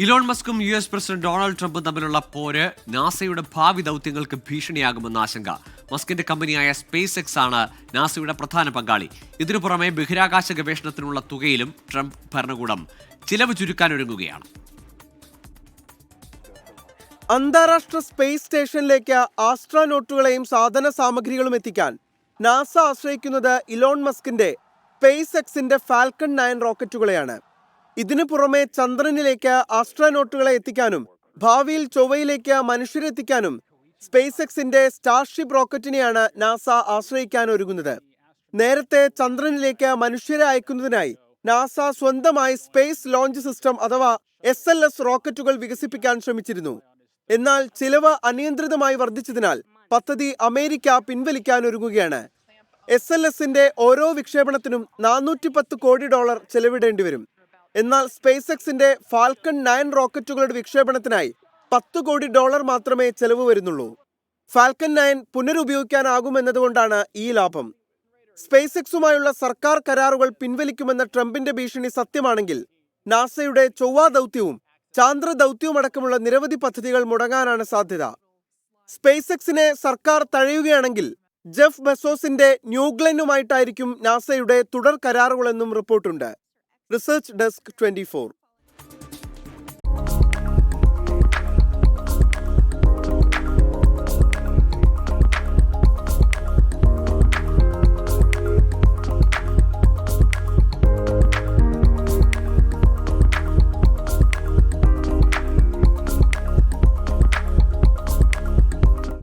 Elon മസ്കും U S president Donald ട്രംപും തമ്മിലുള്ള പോര് നാസയുടെ ഭാവി ദൗത്യങ്ങൾക്ക് ഭീഷണിയാകുമെന്ന ആശങ്ക. മസ്കിന്റെ കമ്പനിയായ സ്പേസ് എക്സ് ആണ് നാസയുടെ പ്രധാന പങ്കാളി. ഇതിനു പുറമെ ബഹിരാകാശ ഗവേഷണത്തിനുള്ള തുകയിലും ട്രംപ് ഭരണകൂടം ചിലവ് ചുരുക്കാൻ ഒരുങ്ങുകയാണ്. അന്താരാഷ്ട്ര സ്പേസ് സ്റ്റേഷനിലേക്ക് ആസ്ട്രോനോട്ടുകളെയും സാധന സാമഗ്രികളും എത്തിക്കാൻ നാസ ആശ്രയിക്കുന്നത് ഇലോൺ മസ്കിന്റെ സ്പേസ് എക്സിന്റെ ഫാൽക്കൺ നയൻ റോക്കറ്റുകളെയാണ്. ഇതിനു പുറമെ ചന്ദ്രനിലേക്ക് ആസ്ട്രാനോട്ടുകളെ എത്തിക്കാനും ഭാവിയിൽ ചൊവ്വയിലേക്ക് മനുഷ്യരെ എത്തിക്കാനും സ്പേസ് എക്സിന്റെ സ്റ്റാർഷിപ്പ് റോക്കറ്റിനെയാണ് നാസ ആശ്രയിക്കാൻ ഒരുങ്ങുന്നത് നേരത്തെ ചന്ദ്രനിലേക്ക് മനുഷ്യരെ അയക്കുന്നതിനായി നാസ സ്വന്തമായി സ്പേസ് ലോഞ്ച് സിസ്റ്റം അഥവാ എസ് എൽ എസ് റോക്കറ്റുകൾ വികസിപ്പിക്കാൻ ശ്രമിച്ചിരുന്നു. എന്നാൽ ചിലവ് അനിയന്ത്രിതമായി വർദ്ധിച്ചതിനാൽ പദ്ധതി അമേരിക്ക പിൻവലിക്കാൻ ഒരുങ്ങുകയാണ് എസ് എൽ എസിന്റെ ഓരോ വിക്ഷേപണത്തിനും നാനൂറ്റി പത്ത് കോടി ഡോളർ ചെലവിടേണ്ടി വരും എന്നാൽ സ്പേസ് എക്സിന്റെ ഫാൽക്കൺ നയൻ റോക്കറ്റുകളുടെ വിക്ഷേപണത്തിനായി പത്ത് കോടി ഡോളർ മാത്രമേ ചെലവ് വരുന്നുള്ളൂ. ഫാൽക്കൺ നയൻ പുനരുപയോഗിക്കാനാകുമെന്നതുകൊണ്ടാണ് ഈ ലാഭം. സ്പേസ് എക്സുമായുള്ള സർക്കാർ കരാറുകൾ പിൻവലിക്കുമെന്ന ട്രംപിന്റെ ഭീഷണി സത്യമാണെങ്കിൽ നാസയുടെ ചൊവ്വ ദൗത്യവും ചാന്ദ്ര ദൗത്യവുമടക്കമുള്ള നിരവധി പദ്ധതികൾ മുടങ്ങാനാണ് സാധ്യത. സ്പേസ് എക്സിനെ സർക്കാർ തഴയുകയാണെങ്കിൽ ജെഫ് ബെസോസിന്റെ ന്യൂഗ്ലെനുമായിട്ടായിരിക്കും നാസയുടെ തുടർ കരാറുകളെന്നും റിപ്പോർട്ടുണ്ട്. Research desk twenty